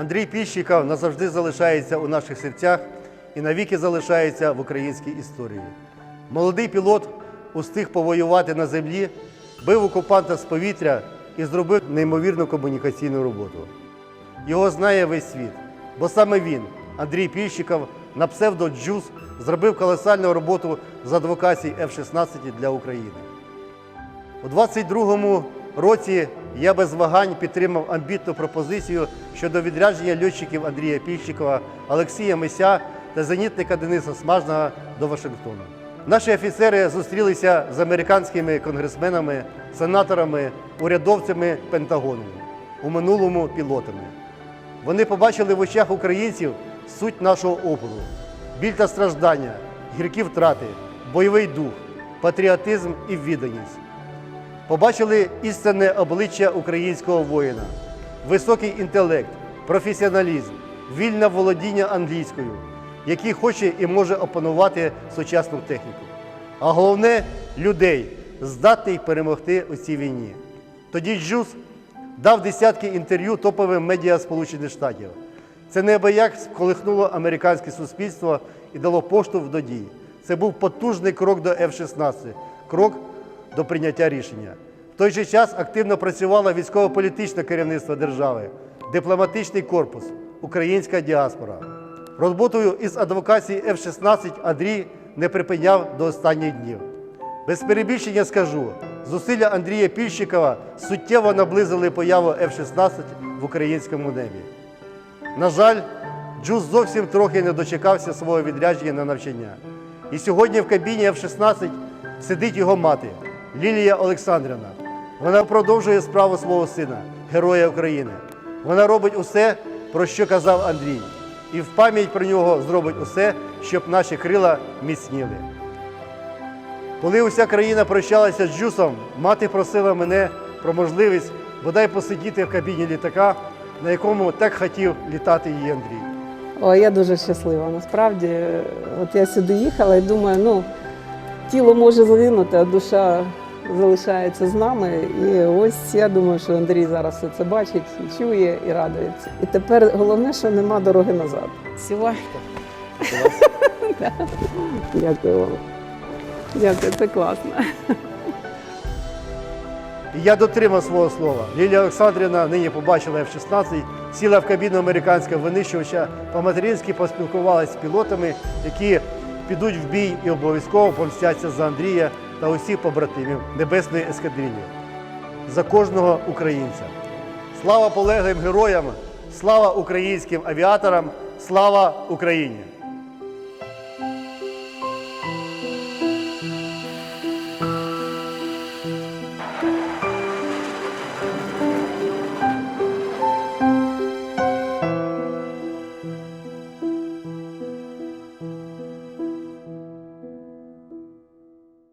Андрій Піщиков назавжди залишається у наших серцях і навіки залишається в українській історії. Молодий пілот устиг повоювати на землі, бив окупанта з повітря і зробив неймовірну комунікаційну роботу. Його знає весь світ, бо саме він, Андрій Піщиков, на псевдо Джуз, зробив колосальну роботу з адвокації F-16 для України. У 22-му році я без вагань підтримав амбітну пропозицію щодо відрядження льотчиків Андрія Пільщикова, Олексія Мися та зенітника Дениса Смажного до Вашингтону. Наші офіцери зустрілися з американськими конгресменами, сенаторами, урядовцями Пентагону, у минулому пілотами. Вони побачили в очах українців суть нашого опору, біль та страждання, гіркі втрати, бойовий дух, патріотизм і відданість. Побачили істинне обличчя українського воїна, високий інтелект, професіоналізм, вільне володіння англійською, який хоче і може опанувати сучасну техніку. А головне людей, здатних перемогти у цій війні. Тоді Джуз дав десятки інтерв'ю топовим медіа Сполучених Штатів. Це неабияк сколихнуло американське суспільство і дало поштовх до дій. Це був потужний крок до F-16, крок до прийняття рішення. В той же час активно працювало військово-політичне керівництво держави, дипломатичний корпус, українська діаспора. Роботою із адвокації F-16 Андрій не припиняв до останніх днів. Без перебільшення скажу, зусилля Андрія Пільщикова суттєво наблизили появу F-16 в українському небі. На жаль, Джуз зовсім трохи не дочекався свого відрядження на навчання. І сьогодні в кабіні F-16 сидить його мати Лілія Олександрівна. Вона продовжує справу свого сина, Героя України. Вона робить усе, про що казав Андрій, і в пам'ять про нього зробить усе, щоб наші крила міцніли. Коли уся країна прощалася з Джусом, мати просила мене про можливість бодай посидіти в кабіні літака, на якому так хотів літати її Андрій. О, я дуже щаслива. Насправді, от я сюди їхала і думаю, ну, тіло може загинути, а душа залишається з нами. І ось я думаю, що Андрій зараз все це бачить, і чує і радується. І тепер головне, що нема дороги назад. Всього. Дякую вам. Дякую, це класно. І я дотримав свого слова. Лілія Олександрівна нині побачила F-16, сіла в кабіну американського винищувача, по-материнськи поспілкувалася з пілотами, які підуть в бій і обов'язково помстяться за Андрія та усіх побратимів Небесної ескадрилі. За кожного українця. Слава полеглим героям, слава українським авіаторам, слава Україні!